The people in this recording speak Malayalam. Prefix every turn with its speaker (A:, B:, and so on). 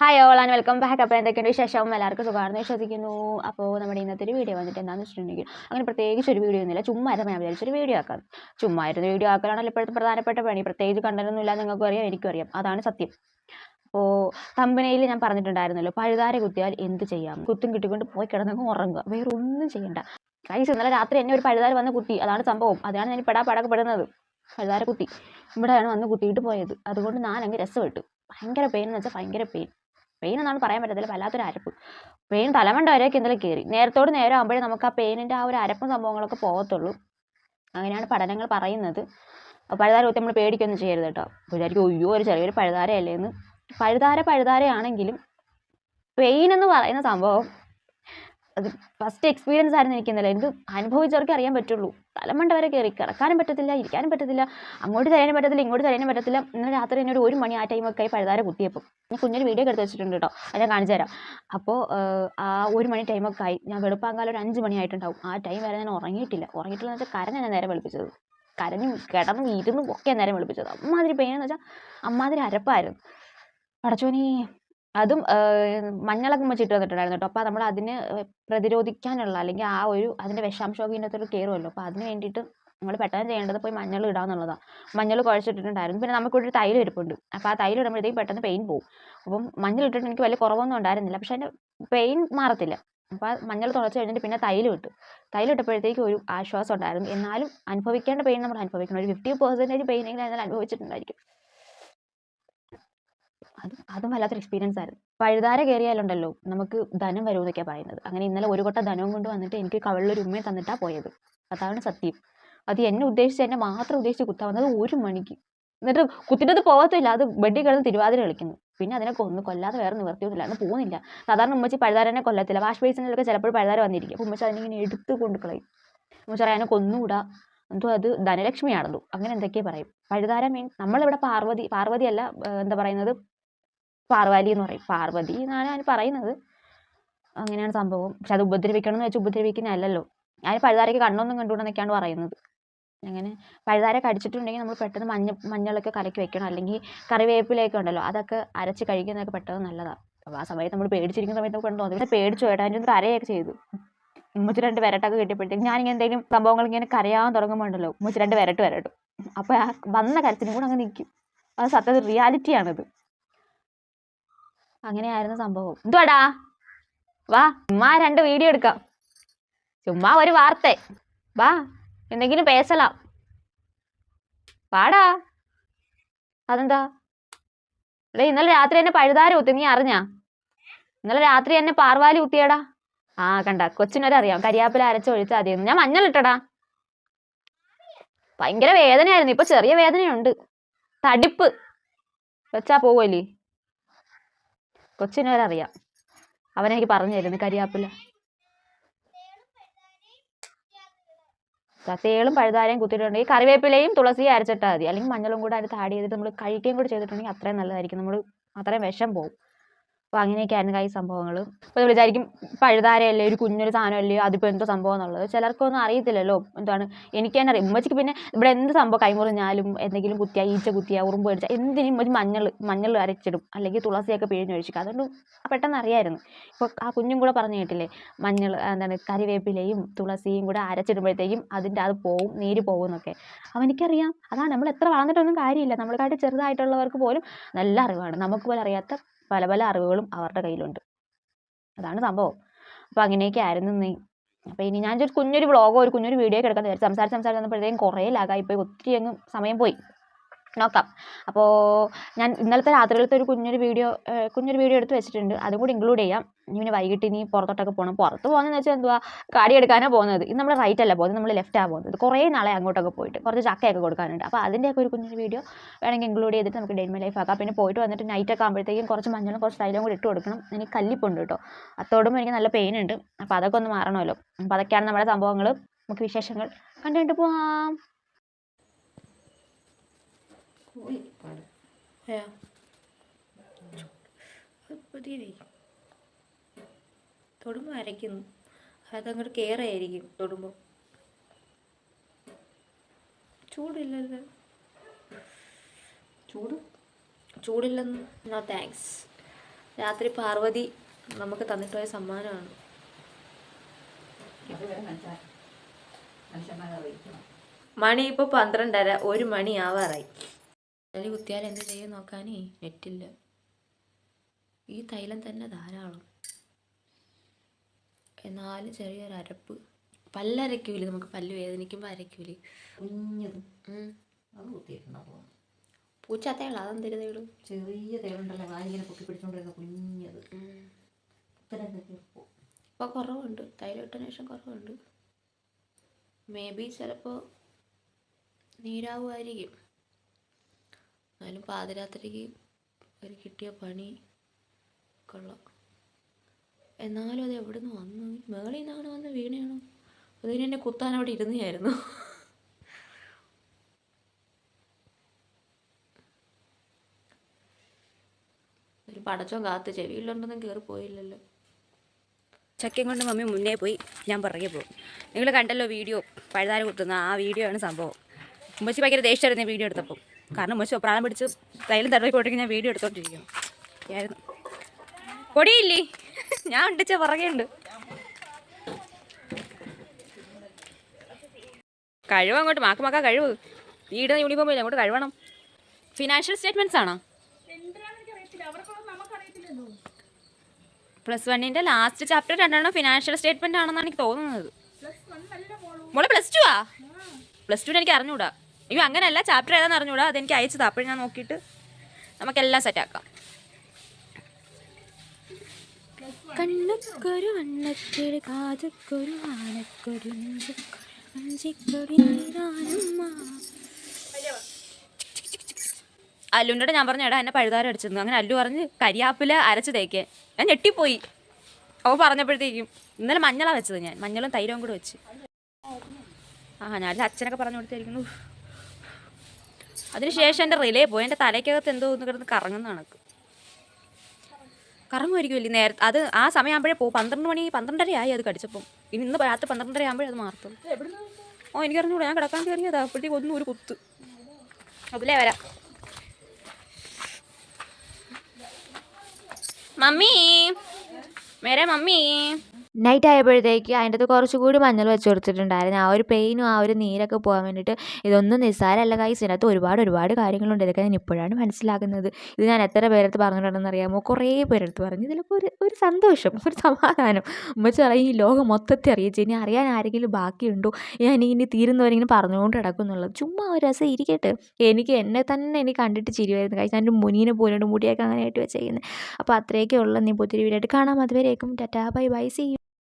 A: Hi all and welcome back അപ്പോൾ എന്തൊക്കെയുണ്ട് വിശേഷം? എല്ലാവർക്കും സുഖമാണെന്ന് വിശ്വസിക്കുന്നു. അപ്പോൾ നമ്മുടെ ഇന്നത്തെ ഒരു വീഡിയോ വന്നിട്ട് എന്താണെന്ന് വെച്ചിട്ടുണ്ടെങ്കിൽ അങ്ങനെ പ്രത്യേകിച്ച് ഒരു വീഡിയോ ഒന്നുമില്ല. ചുമ്മാ ഞാൻ വിചാരിച്ചൊരു വീഡിയോ ആക്കാം. ചുമ്മാ ഇരുന്ന് വീഡിയോ ആക്കാനാണല്ലോ ഇപ്പോഴത്തെ പ്രധാനപ്പെട്ട പണി. പ്രത്യേകിച്ച് കണ്ടതൊന്നും ഇല്ല നിങ്ങൾക്കും അറിയാം എനിക്കും അറിയാം. അതാണ് സത്യം. അപ്പോൾ കമ്പനിയിൽ ഞാൻ പറഞ്ഞിട്ടുണ്ടായിരുന്നല്ലോ പഴുതാര കുത്തിയാൽ എന്ത് ചെയ്യാം? കുത്തും കിട്ടിക്കൊണ്ട് പോയി കിടന്നങ്ങ് ഉറങ്ങുക. വേറെ ഒന്നും ചെയ്യണ്ട. കൈസ് ഇന്നലെ രാത്രി എന്നെ ഒരു പഴുതാര വന്ന് കുത്തി. അതാണ് സംഭവം. അതാണ് ഞാൻ പെടാ പടക്കപ്പെടുന്നത് പഴുതാര കുത്തി. ഇവിടെയാണ് വന്ന് കുത്തിയിട്ട് പോയത്. അതുകൊണ്ട് ഞാനങ്ങ് രസമിട്ടു ഭയങ്കര പെയിൻ എന്ന് വെച്ചാൽ ഭയങ്കര പെയിൻ പെയിൻ എന്നാണ് പറയാൻ പറ്റത്തില്ല വല്ലാത്തൊരു അരപ്പ്. പെയിൻ തലമണ്ട വരെയൊക്കെ ഇന്നലെ കയറി നേരത്തോട് നേരം ആകുമ്പോഴേ നമുക്ക് ആ പെയിനിന്റെ ആ ഒരു അരപ്പും സംഭവങ്ങളൊക്കെ പോകത്തുള്ളൂ. അങ്ങനെയാണ് പഠനങ്ങൾ പറയുന്നത്. പഴുതാര കുത്തി നമ്മൾ പേടിക്കൊന്നും ചെയ്യരുത് കേട്ടോ. വിചാരിക്കും അയ്യോ ഒരു ചെറിയൊരു പഴുതാരയല്ലേ എന്ന്. പഴുതാര പഴുതാരയാണെങ്കിലും പെയിൻ എന്ന് പറയുന്ന സംഭവം അത് ഫസ്റ്റ് എക്സ്പീരിയൻസ് ആയിരുന്നു എനിക്ക് ഇന്നലെ എന്ത് അനുഭവിച്ചവർക്ക് അറിയാൻ പറ്റുള്ളൂ. തലമണ്ട വരെ കയറി കിടക്കാനും പറ്റത്തില്ല ഇരിക്കാനും പറ്റത്തില്ല അങ്ങോട്ട് തരാനും പറ്റത്തില്ല ഇങ്ങോട്ട് തരാനും പറ്റത്തില്ല. ഇന്നലെ രാത്രി എന്നോട് ഒരു മണി ആ ടൈമൊക്കെ ആയി പഴുതാര കുത്തിയപ്പോൾ ഞാൻ കുഞ്ഞൊരു വീഡിയോ എടുത്ത് വെച്ചിട്ടുണ്ട് കേട്ടോ അത് ഞാൻ കാണിച്ചു തരാം. അപ്പോൾ ആ ഒരു മണി ടൈമൊക്കെ ആയി. ഞാൻ വെളുപ്പാങ്കാലം ഒരു അഞ്ച് മണി ആയിട്ടുണ്ടാവും. ആ ടൈം വരെ ഞാൻ ഉറങ്ങിയിട്ടില്ല. ഉറങ്ങിയിട്ടില്ല എന്ന് വെച്ചാൽ കരഞ്ഞ ഞാൻ നേരം വെളുപ്പിച്ചത്. കരഞ്ഞും കിടന്നും ഇരുന്നും ഒക്കെ നേരം വെളുപ്പിച്ചത്. അമ്മാതിരി പെയിൻ എന്ന് വെച്ചാൽ അമ്മാതിരി അരപ്പായിരുന്നു. പടച്ചോനി. അതും മഞ്ഞളൊക്കെ വെച്ചിട്ട് വന്നിട്ടുണ്ടായിരുന്നു കേട്ടോ. അപ്പോൾ നമ്മൾ അതിന് പ്രതിരോധിക്കാനുള്ള അല്ലെങ്കിൽ ആ ഒരു അതിന്റെ വിഷാംശമൊക്കെ ഇതിനകത്തൊരു കയറുമല്ലോ. അപ്പോൾ അതിന് വേണ്ടിയിട്ട് നമ്മൾ പെട്ടെന്ന് ചെയ്യേണ്ടത് പോയി മഞ്ഞൾ ഇടാന്നുള്ളതാണ് മഞ്ഞൾ കുഴച്ചിട്ടിട്ടുണ്ടായിരുന്നു. പിന്നെ നമുക്ക് ഒരു തൈലം ഇരിപ്പുണ്ട്. അപ്പോൾ ആ തൈലം ഇടുമ്പോഴത്തേക്കും പെട്ടെന്ന് പെയിൻ പോകും അപ്പം മഞ്ഞൾ ഇട്ടിട്ട് എനിക്ക് വലിയ കുറവൊന്നും ഉണ്ടായിരുന്നില്ല. പക്ഷേ അതിന്റെ പെയിൻ മാറത്തില്ല. അപ്പോൾ മഞ്ഞൾ തുളച്ച് കഴിഞ്ഞിട്ട് പിന്നെ തൈലം ഇട്ടു. തൈലം ഇട്ടപ്പോഴത്തേക്കും ഒരു ആശ്വാസം ഉണ്ടായിരുന്നു. എന്നാലും അനുഭവിക്കേണ്ട പെയിൻ നമ്മൾ അനുഭവിക്കണം. ഒരു ഫിഫ്റ്റി പെയിൻ എങ്കിലും അതിൽ അനുഭവിച്ചിട്ടുണ്ടായിരിക്കും. അത് അതും വല്ലാത്തൊരു എക്സ്പീരിയൻസ് ആയിരുന്നു. പഴുതാര കയറിയാലുണ്ടല്ലോ നമുക്ക് ധനം വരുമെന്നൊക്കെയാണ് പറയുന്നത്. അങ്ങനെ ഇന്നലെ ഒരു കൊട്ട ധനവും കൊണ്ട് വന്നിട്ട് എനിക്ക് കവളിലൊരു ഉമ്മയെ തന്നിട്ടാ പോയത്. അതാണ് സത്യം. അത് എന്നെ ഉദ്ദേശിച്ച് എന്നെ മാത്രം ഉദ്ദേശിച്ച് കുത്താൻ വന്നത് ഒരു മണിക്ക്. എന്നിട്ട് കുത്തിട്ടത് പോകത്തില്ല അത് ബെഡിൽ കിടന്ന് തിരുവാതിര കളിക്കുന്നു. പിന്നെ അതിനെ കൊന്നു കൊല്ലാതെ വേറെ നിവർത്തിയൊന്നുമില്ല അന്ന് പോകുന്നില്ല. സാധാരണ ഉമ്മച്ചി പഴുതാരനെ കൊല്ലത്തില്ല. വാഷ് ബേസിനിലൊക്കെ ചിലപ്പോൾ പഴുതാര വന്നിരിക്കും. അപ്പോൾ ഉമ്മച്ചി അതിനെ ഇങ്ങനെ എടുത്ത് കൊണ്ട് കളയും ഉമ്മച്ചി പറയാൻ കൊന്നുകൂടാ എന്തോ അത് ധനലക്ഷ്മിയാണല്ലോ. അങ്ങനെ എന്തൊക്കെയാ പറയും. പഴുതാര മീൻ നമ്മളിവിടെ പാർവതി പാർവതി അല്ല എന്താ പറയുന്നത്? പാർവാലി എന്ന് പറയും. പാർവതി എന്നാണ് ഞാൻ പറയുന്നത്. അങ്ങനെയാണ് സംഭവം. പക്ഷെ അത് ഉപദ്രവിക്കണം എന്ന് വെച്ചാൽ ഉപദ്രവിക്കുന്നതല്ലല്ലോ ഞാൻ പഴുതാരയ്ക്ക് കണ്ണൊന്നും കണ്ടുകൊണ്ടെന്നൊക്കെയാണ് പറയുന്നത്. അങ്ങനെ പഴുതാര കടിച്ചിട്ടുണ്ടെങ്കിൽ നമ്മൾ പെട്ടെന്ന് മഞ്ഞ മഞ്ഞളൊക്കെ കലക്കി വെക്കണം. അല്ലെങ്കിൽ കറിവേപ്പിലയൊക്കെ ഉണ്ടല്ലോ അതൊക്കെ അരച്ച് കഴിക്കുന്നതൊക്കെ പെട്ടെന്ന് നല്ലതാണ് അപ്പോൾ ആ സമയത്ത് നമ്മൾ പേടിച്ചിരിക്കുന്ന സമയത്ത് നമുക്ക് കണ്ടു തോന്നി പേടിച്ചു കേട്ടോ അതിന്റെ കരയൊക്കെ ചെയ്തു. ഉമ്മച്ചി രണ്ട് വിരട്ടൊക്കെ കിട്ടിയപ്പോഴത്തേക്ക് ഞാനിങ്ങനെ എന്തെങ്കിലും സംഭവങ്ങൾ ഇങ്ങനെ കരയാൻ തുടങ്ങുമ്പോൾ ഉണ്ടല്ലോ ഉമ്മച്ചി രണ്ട് വിരട്ട് വരട്ടും. അപ്പോൾ ആ വന്ന കരച്ചിനും കൂടെ അങ്ങ് നിൽക്കും അത് സത്യത്തിൽ റിയാലിറ്റിയാണിത് അങ്ങനെയായിരുന്നു സംഭവം. എന്തുവാടാ? വാ ചുമ്മാ രണ്ട് വീഡിയോ എടുക്കാം. ചുമ്മാ ഒരു വാർത്ത. വാ എന്തെങ്കിലും പേസലാം വാടാ. അതെന്താ? അല്ലേ ഇന്നലെ രാത്രി എന്നെ പഴുതാര കുത്തി നീ അറിഞ്ഞാ? ഇന്നലെ രാത്രി എന്നെ പാർവാലി കുത്തിയടാ. ആ കണ്ട കൊച്ചിനൊരറിയാം. കരിയാപ്പില അരച്ചൊഴിച്ചാൽ മതിയെന്ന് ഞാൻ മഞ്ഞളിട്ടടാ. ഭയങ്കര വേദനയായിരുന്നു. ഇപ്പൊ ചെറിയ വേദനയുണ്ട്. തടിപ്പ്. വെച്ചാ പോവല്ലേ? കൊച്ചിനവരറിയാം അവനെനിക്ക് പറഞ്ഞു തരുന്നു കരിയാപ്പില. തേളും പഴുതാരയും കുത്തിയിട്ടുണ്ടെങ്കിൽ കറിവേപ്പിലയും തുളസിയും അരച്ചിട്ടാൽ മതി. അല്ലെങ്കിൽ മഞ്ഞളും കൂടെ അതിന് ആഡ് ചെയ്തിട്ട് നമ്മൾ കഴിക്കുകയും കൂടി ചെയ്തിട്ടുണ്ടെങ്കിൽ അത്രയും നല്ലതായിരിക്കും. നമ്മൾ അത്രയും വിഷം പോകും അപ്പോൾ അങ്ങനെയൊക്കെയായിരുന്നു കൈ സംഭവങ്ങൾ അപ്പോൾ വിചാരിക്കും പഴുതാരയല്ലേ ഒരു കുഞ്ഞൊരു സാധനമല്ലേ അതിപ്പോൾ എന്തോ സംഭവം എന്നുള്ളത്. ചിലർക്കൊന്നും അറിയത്തില്ലല്ലോ എന്താണ്. എനിക്ക് തന്നെ അറിയാം. ഉമ്മച്ചിക്ക് പിന്നെ ഇവിടെ എന്ത് സംഭവം കൈമുറിഞ്ഞാലും എന്തെങ്കിലും കുത്തിയാ ഈച്ച കുത്തിയാ ഉറുമ്പ് അടിച്ചാൽ എന്തിനും ഒരു മഞ്ഞൾ മഞ്ഞൾ അരച്ചിടും. അല്ലെങ്കിൽ തുളസിയൊക്കെ പിഴിഞ്ഞൊഴിച്ചിട്ട് അതുകൊണ്ട് പെട്ടെന്ന് അറിയായിരുന്നു. ഇപ്പോൾ ആ കുഞ്ഞും കൂടെ പറഞ്ഞു കേട്ടില്ലേ മഞ്ഞൾ എന്താണ് കറിവേപ്പിലയും തുളസിയും കൂടെ അരച്ചിടുമ്പോഴത്തേക്കും അതിന്റെ അത് പോവും നീര് പോകും എന്നൊക്കെ. അവനിക്കറിയാം അതാണ് നമ്മൾ എത്ര വളർന്നിട്ടൊന്നും കാര്യമില്ല. നമ്മളെക്കാട്ടി ചെറുതായിട്ടുള്ളവർക്ക് പോലും നല്ല അറിവാണ്. നമുക്ക് പോലും അറിയാത്ത പല പല അറിവുകളും അവരുടെ കയ്യിലുണ്ട്. അതാണ് സംഭവം. അപ്പോൾ അങ്ങനെയൊക്കെ ആയിരുന്നു നീ അപ്പോൾ ഇനി ഞാൻ ഒരു കുഞ്ഞൊരു വ്ളോഗോ ഒരു കുഞ്ഞൊരു വീഡിയോ ഒക്കെ എടുക്കാൻ വിചാരിച്ചു സംസാരിച്ച് സംസാരിച്ച് വന്നപ്പോഴത്തേക്കും കുറേ ലാഗായിപ്പോയി ഒത്തിരി അങ്ങ് സമയം പോയി. നോക്കാം. അപ്പോൾ ഞാൻ ഇന്നലത്തെ രാത്രിയിലത്തെ ഒരു കുഞ്ഞൊരു വീഡിയോ കുഞ്ഞൊരു വീഡിയോ എടുത്ത് വെച്ചിട്ടുണ്ട്. അതും കൂടി ഇൻക്ലൂഡ് ചെയ്യാം. ഇനി വൈകിട്ട് ഇനി പുറത്തോട്ടൊക്കെ പോകണം പുറത്ത് പോകുന്നതെന്ന് വെച്ചാൽ എന്തുവാ? കാടി എടുക്കാനാണ് പോകുന്നത്. ഇത് നമ്മൾ റൈറ്റ് അല്ല പോകുന്നത്. നമ്മൾ ലെഫ്റ്റാണ് പോകുന്നത്. കുറേ നാളെ അങ്ങോട്ടൊക്കെ പോയിട്ട്. കുറച്ച് ചക്കയൊക്കെ കൊടുക്കാനുണ്ട്. അപ്പോൾ അതിന്റെയൊക്കെ ഒരു കുഞ്ഞൊരു വീഡിയോ വേണമെങ്കിൽ ഇൻക്ലൂഡ് ചെയ്തിട്ട് നമുക്ക് ഡെയിൻമൈ ലൈഫ് ആക്കാം. പിന്നെ പോയിട്ട് വന്നിട്ട് നൈറ്റൊക്കെ ആകുമ്പോഴത്തേക്കും കുറച്ച് മഞ്ഞളും കുറച്ച് തൈലവും കൂടി ഇട്ട് കൊടുക്കണം. എനിക്ക് കല്ലിപ്പുണ്ട് കേട്ടോ. അത്തോടുമ്പോൾ എനിക്ക് നല്ല പെയിൻ ഉണ്ട്. അപ്പോൾ അതൊക്കെ ഒന്ന് മാറണമല്ലോ. അപ്പോൾ അതൊക്കെയാണ് നമ്മുടെ സംഭവങ്ങൾ നമുക്ക് വിശേഷങ്ങൾ കണ്ടുകൊണ്ട് പോവാം
B: തൊടുമ്പോൾ അരയ്ക്കുന്നു. അതങ്ങോട്ട് കയറായിരിക്കും തൊടുമ്പോൾ ചൂടില്ലല്ലോ.
C: ചൂട്?
B: ചൂടില്ലെന്ന്. നോ താങ്ക്സ് രാത്രി പാർവതി നമുക്ക് തന്നിട്ട് പോയ സമ്മാനമാണ് മണി ഇപ്പോൾ പന്ത്രണ്ടര ഒരു മണി ആവാറായി. തലി കുത്തിയാൽ എന്ത് ചെയ്യും നോക്കാനേ? നെറ്റില്ല. ഈ തൈലം തന്നെ ധാരാളം. എന്നാലും ചെറിയൊരു അരപ്പ്. പല്ലരയ്ക്കൂലേ നമുക്ക് പല്ല് വേദനിക്കുമ്പോൾ അരയ്ക്കൂലേ.
C: കുഞ്ഞത്. അത് കുത്തിയിട്ടുണ്ടോ തോന്നുന്നു
B: പൂച്ചാത്തയുള്ള അതെന്തിരുതേളൂ
C: ചെറിയ തേളുണ്ടല്ലോ വായിങ്ങനെ പൊക്കി പിടിച്ചോണ്ടിരുന്ന കുഞ്ഞത്.
B: ഇപ്പോൾ കുറവുണ്ട്. തൈലം ഇട്ടതിന് ശേഷം കുറവുണ്ട്. മേ ബി ചിലപ്പോൾ നീരാവുമായിരിക്കും. എന്നാലും പാതിരാത്രിക്ക് ഒരു കിട്ടിയ പണി കൊള്ളാം. എന്നാലും അത് എവിടെ നിന്ന് വന്നു? മേളിൽ നിന്നാണ് വന്ന് വീണയാണോ അതിന് എന്നെ കുത്താൻ അവിടെ ഇരുന്നായിരുന്നു. ഒരു പടച്ചോൻ കാത്ത് ചെവിയിലുണ്ടെന്ന് കയറി പോയില്ലല്ലോ.
A: ചക്കയും കൊണ്ട് മമ്മി മുന്നേ പോയി. ഞാൻ പുറകെ പോകും. നിങ്ങൾ കണ്ടല്ലോ വീഡിയോ. പഴുതാര കുത്തുന്ന ആ വീഡിയോ ആണ് സംഭവം. ഉമ്മച്ചി ഭയങ്കര ദേഷ്യമായിരുന്നു വീഡിയോ എടുത്തപ്പോൾ കാരണം മോശം പ്രാണം പിടിച്ച് തൈലം തടവി പോയിട്ട് ഞാൻ വീഡിയോ എടുത്തോണ്ടിരിക്കും. ആയിരുന്നു. പൊടിയില്ലേ? ഞാൻ ഉണ്ടിച്ച പുറകെ ഉണ്ട്. കഴിവ് അങ്ങോട്ട് മാക്ക് മാക്കാ കഴിവ്. വീട് യൂണിഫോം ഇല്ല? അങ്ങോട്ട് കഴിവണം. ഫിനാൻഷ്യൽ സ്റ്റേറ്റ്മെന്റ്സ് ആണോ? പ്ലസ് വണ്ണിന്റെ ലാസ്റ്റ് ചാപ്റ്റർ രണ്ടെണ്ണം ഫിനാൻഷ്യൽ സ്റ്റേറ്റ്മെന്റ് ആണെന്നാണ് എനിക്ക് തോന്നുന്നത്. മോളെ. പ്ലസ് ടു ആ? പ്ലസ് ടുവിന് എനിക്ക് അറിഞ്ഞൂടാ. അയ്യോ അങ്ങനെയല്ല. ചാപ്റ്റർ ഏതാണെന്ന് അറിഞ്ഞൂടാ. അതെനിക്ക് അയച്ചതാ. അപ്പോഴും ഞാൻ നോക്കിയിട്ട് നമുക്കെല്ലാം സെറ്റാക്കാം കണ്ണുക്കൊരു വണ്ണക്കൊരു കാതക്കൊരു ആനക്കൊരു അല്ലുന്റെ ഞാൻ പറഞ്ഞു എടാ എന്നെ പഴുതാരം അടിച്ചിരുന്നു. അങ്ങനെ അല്ലു പറഞ്ഞ് കരിയാപ്പില അരച്ച് തേക്കേ. ഞാൻ ഞെട്ടിപ്പോയി. അവ പറഞ്ഞപ്പോഴത്തേക്കും ഇന്നലെ മഞ്ഞളാണ് വെച്ചത് ഞാൻ. മഞ്ഞളും തൈരവും കൂടെ വെച്ച്. ആ ഞാൻ അച്ഛനൊക്കെ പറഞ്ഞു കൊടുത്തായിരിക്കുന്നു അതിനുശേഷം എന്റെ റിലേ പോയി. എന്റെ തലയ്ക്കകത്ത് എന്തോ ഒന്ന് കിടന്ന് കറങ്ങുന്ന കണക്ക്. കറങ്ങുമായിരിക്കുമല്ലേ നേരത്തെ അത് ആ സമയമാകുമ്പോഴേ പോകും പന്ത്രണ്ട് മണി പന്ത്രണ്ടര ആയി അത് കടിച്ചപ്പം. ഇനി ഇന്ന് രാത്രി പന്ത്രണ്ടര ആകുമ്പോഴേ അത് മാറത്തുള്ളൂ. ഓ എനിക്കറിഞ്ഞൂടാ ഞാൻ കിടക്കാൻ കയറിയതാ അപ്പോഴത്തേക്ക് ഒന്നും ഒരു കുത്ത്. അതിലേ വരാം. മമ്മി. മേരെ മമ്മി.
D: നൈറ്റ് ആയപ്പോഴത്തേക്ക് അതിന്റെ അകത്ത് കുറച്ചുകൂടി മഞ്ഞൾ വെച്ച് കൊടുത്തിട്ടുണ്ടായിരുന്നു. ആ ഒരു പെയിനും ആ ഒരു നീരൊക്കെ പോകാൻ വേണ്ടിയിട്ട് ഇതൊന്നും നിസ്സാരമല്ല കായ്സ് ഇതിനകത്ത് ഒരുപാട് ഒരുപാട് കാര്യങ്ങളുണ്ട്. ഇതൊക്കെ ഞാൻ ഇപ്പോഴാണ് മനസ്സിലാക്കുന്നത്. ഇത് ഞാൻ എത്ര പേരെടുത്ത് പറഞ്ഞിട്ടുണ്ടെന്ന് അറിയാമോ? കുറേ പേരെടുത്ത് പറഞ്ഞു. ഇതിലൊക്കെ ഒരു ഒരു സന്തോഷം ഒരു സമാധാനം. ഉമ്മച്ചി പറയും ഈ ലോകം മൊത്തത്തിൽ അറിയിച്ചു ഇനി അറിയാൻ ആരെങ്കിലും ബാക്കിയുണ്ടോ? ഞാൻ ഇനി തീരുന്നവരെങ്കിലും പറഞ്ഞുകൊണ്ട് കിടക്കും എന്നുള്ളത്. ചുമ്മാ ഒരു രസം ഇരിക്കട്ടെ. എനിക്ക് എന്നെ തന്നെ എനിക്ക് കണ്ടിട്ട് ചിരിവായിരുന്നു കഴിച്ച് ഞാൻ മുനീനെ പോലും മുടിയൊക്കെ അങ്ങനെ ആയിട്ട് വെച്ചേക്കുന്നത് അപ്പോൾ അത്രയൊക്കെ ഉള്ള. നീ പുതിയ വീടായിട്ട് കാണാം. അതുവരേക്കും. ടാറ്റാ. Bye bye. സി